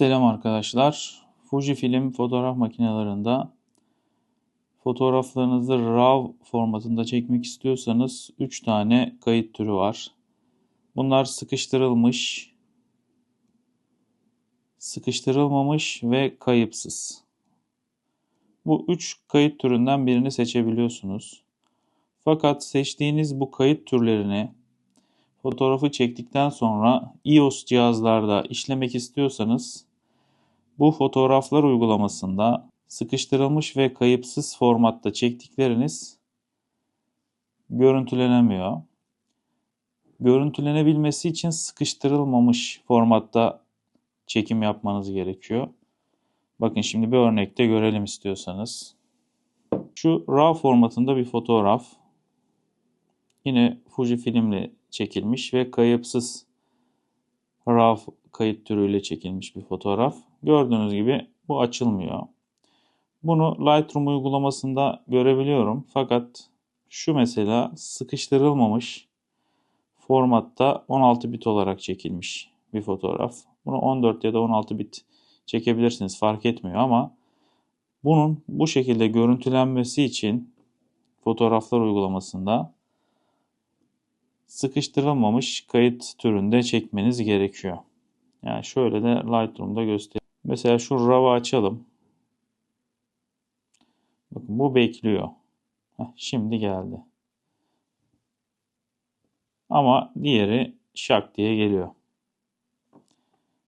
Selam arkadaşlar. Fujifilm fotoğraf makinelerinde fotoğraflarınızı RAW formatında çekmek istiyorsanız 3 tane kayıt türü var. Bunlar sıkıştırılmış, sıkıştırılmamış ve kayıpsız. Bu 3 kayıt türünden birini seçebiliyorsunuz. Fakat seçtiğiniz bu kayıt türlerini fotoğrafı çektikten sonra iOS cihazlarda işlemek istiyorsanız bu fotoğraflar uygulamasında sıkıştırılmış ve kayıpsız formatta çektikleriniz görüntülenemiyor. Görüntülenebilmesi için sıkıştırılmamış formatta çekim yapmanız gerekiyor. Bakın şimdi bir örnekte görelim istiyorsanız. Şu RAW formatında bir fotoğraf. Yine Fujifilm'le çekilmiş ve kayıpsız RAW kayıt türüyle çekilmiş bir fotoğraf. Gördüğünüz gibi bu açılmıyor. Bunu Lightroom uygulamasında görebiliyorum. Fakat şu mesela sıkıştırılmamış formatta 16 bit olarak çekilmiş bir fotoğraf. Bunu 14 ya da 16 bit çekebilirsiniz fark etmiyor ama bunun bu şekilde görüntülenmesi için fotoğraflar uygulamasında sıkıştırılmamış kayıt türünde çekmeniz gerekiyor. Yani şöyle de Lightroom'da göstereyim. Mesela şu RAW'ı açalım. Bakın bu bekliyor. Heh, şimdi geldi. Ama diğeri şak diye geliyor.